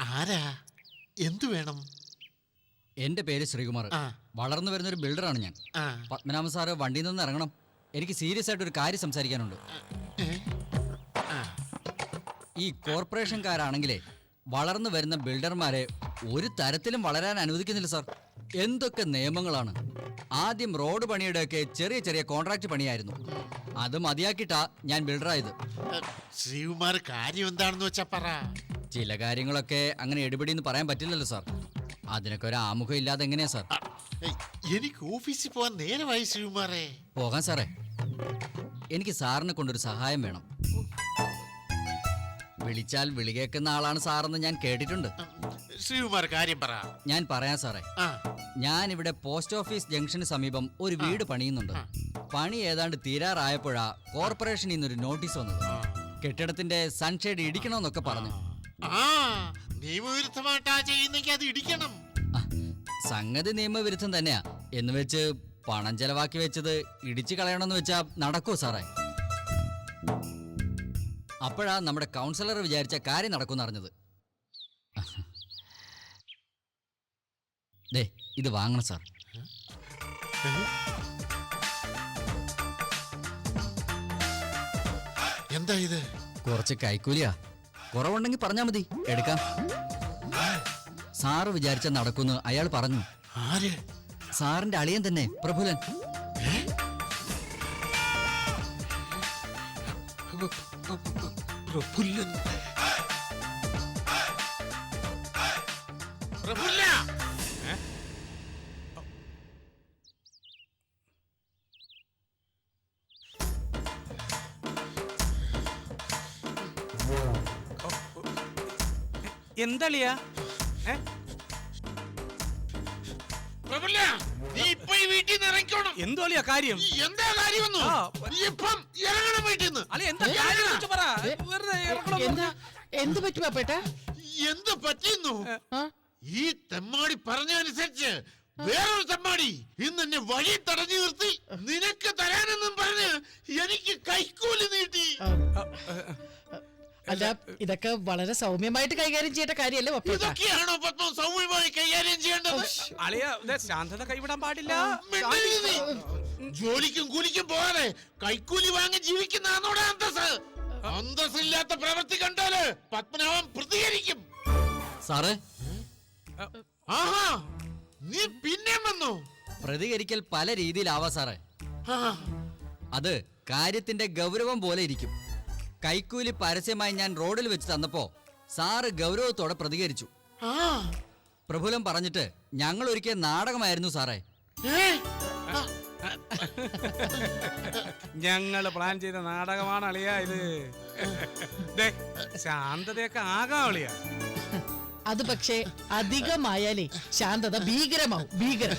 ആരാ? എന്തു വേണം? എന്റെ പേര് ശ്രീകുമാർ. വളർന്നു വരുന്ന ഒരു ബിൽഡറാണ് ഞാൻ. പത്മനാഭ സാറ് വണ്ടിയിൽ നിന്ന് ഇറങ്ങണം. എനിക്ക് സീരിയസ് ആയിട്ട് ഒരു കാര്യം സംസാരിക്കാനുണ്ട്. ഈ കോർപ്പറേഷൻകാരാണെങ്കിലേ വളർന്നു വരുന്ന ബിൽഡർമാരെ ഒരു തരത്തിലും വളരാൻ അനുവദിക്കുന്നില്ല സാർ. എന്തൊക്കെ നിയമങ്ങളാണ്? ആദ്യം റോഡ് പണിയുടെയൊക്കെ ചെറിയ ചെറിയ കോൺട്രാക്ട് പണിയായിരുന്നു. അത് മതിയാക്കിട്ടാ ഞാൻ ബിൽഡറായത്. ശ്രീകുമാർ കാര്യം എന്താണെന്ന് വെച്ചാ പറ. ചില കാര്യങ്ങളൊക്കെ അങ്ങനെ എടുപിടിന്ന് പറയാൻ പറ്റില്ലല്ലോ സാർ. അതിനൊക്കെ ഒരു ആമുഖം ഇല്ലാതെ എങ്ങനെയാ സാർ? എനിക്ക് ഓഫീസിൽ പോകാൻ നേരമായി ശ്രീകുമാറേ. പോകാൻ സാറേ. എനിക്ക് സാറിനെ കൊണ്ടൊരു സഹായം വേണം. വിളിച്ചാൽ വിളികേക്കുന്ന ആളാണ് സാറെന്ന് ഞാൻ കേട്ടിട്ടുണ്ട്. ശ്രീകുമാർ കാര്യം പറ. ഞാൻ പറയാം സാറേ. ആ. ഞാൻ ഇവിടെ പോസ്റ്റ് ഓഫീസ് ജംഗ്ഷന് സമീപം ഒരു വീട് പണിയുന്നുണ്ട്. പണി ഏതാണ്ട് തീരാറായപ്പോഴാ കോർപ്പറേഷനിൽ നിന്നൊരു നോട്ടീസ് വന്നത്. കെട്ടിടത്തിന്റെ സൺഷെയ്ഡ് ഇടിക്കണമെന്നൊക്കെ പറഞ്ഞു. ആ. നിയമവിരുദ്ധമായിട്ടാ ചെയ്യുന്നെങ്കിൽ അത് ഇടിക്കണം. ആ, സംഗതി നിയമവിരുദ്ധം തന്നെയാ. എന്ന് വെച്ച് പണം ചെലവാക്കി വെച്ചത് ഇടിച്ചു കളയണമെന്ന് വെച്ചാ നടക്കൂ സാറേ. അപ്പോഴാ നമ്മുടെ കൗൺസിലർ വിചാരിച്ച കാര്യം നടക്കുമെന്ന് അറിഞ്ഞത്. ദേ ഇത് വാങ്ങണം സാർ. എന്താ ഇത്? കുറച്ച് കൈക്കൂലിയാ. കുറവുണ്ടെങ്കിൽ പറഞ്ഞാ മതി. എടുക്കാം. സാറ് വിചാരിച്ച നടക്കുന്നു അയാൾ പറഞ്ഞു. ആര്? സാറിന്റെ അളിയൻ തന്നെ പ്രഭുലൻ പ്രഫുല്ലൻ. എന്തളിയാ? പ്രഫുല്ല നീ ഇപ്പൊ ഈ വീട്ടിൽ നിന്ന് ഇറങ്ങിക്കോണം. എന്തോ അളിയാ കാര്യം? നീ എന്താ കാര്യമൊന്നും ആ. നീ ഇപ്പം ഇറങ്ങണം വീട്ടിൽ നിന്ന് അളി എന്താ കാര്യം എന്ന് വെച്ച് പറ. വെറുതെ ഇറക്കണം എന്ന് എന്താ? എന്ത് പറ്റി പാപ്പേട്ട? എന്ത് പറ്റിയെന്നു? ഈ തെമ്മാടി പറഞ്ഞനുസരിച്ച് വേറൊരു തെമ്മാടി ഇന്ന് എന്നെ വഴി തടഞ്ഞു നിർത്തി. നിനക്ക് തരാനെന്നും പറഞ്ഞ് എനിക്ക് കൈക്കൂലി നീട്ടി. അല്ല ഇതൊക്കെ വളരെ സൗമ്യമായിട്ട് കൈകാര്യം ചെയ്യേണ്ട കാര്യല്ലേ ഇതൊക്കെയാണോ പത്മം സൗമ്യമായി കൈകാര്യം ചെയ്യേണ്ടത്? അളിയ ശാന്തത കൈവിടാൻ പാടില്ല. മിണ്ടരുത്. നീ. ജോലിക്കും കൂലിക്കും പോകാതെ കൈക്കൂലി വാങ്ങി ജീവിക്കുന്നതാണോടെ അന്തസ് ഇല്ലാത്ത പ്രവൃത്തി കണ്ടാൽ പത്മനാഭൻ പ്രതികരിക്കും. സാറ് ആഹാ നീ പിന്നെ വന്നു. പ്രതികരിക്കൽ പല രീതിയിലാവാ സാറേ. ആ, അത് കാര്യത്തിന്റെ ഗൗരവം പോലെ ഇരിക്കും. കൈക്കൂലി പരസ്യമായി ഞാൻ റോഡിൽ വെച്ച് തന്നപ്പോ സാറ് ഗൗരവത്തോടെ പ്രതികരിച്ചു. ആ, പ്രഫുലം പറഞ്ഞിട്ട് ഞങ്ങൾ ഒരിക്കൽ നാടകമായിരുന്നു സാറേ. ഞങ്ങൾ പ്ലാൻ ചെയ്ത നാടകമാണ് അളിയ ഇത്. ദേ, ശാന്തതയൊക്കെ ആകാം അളിയ. അത് പക്ഷേ അധികമായാലേ ശാന്തത ഭീകരമാവും ഭീകരം?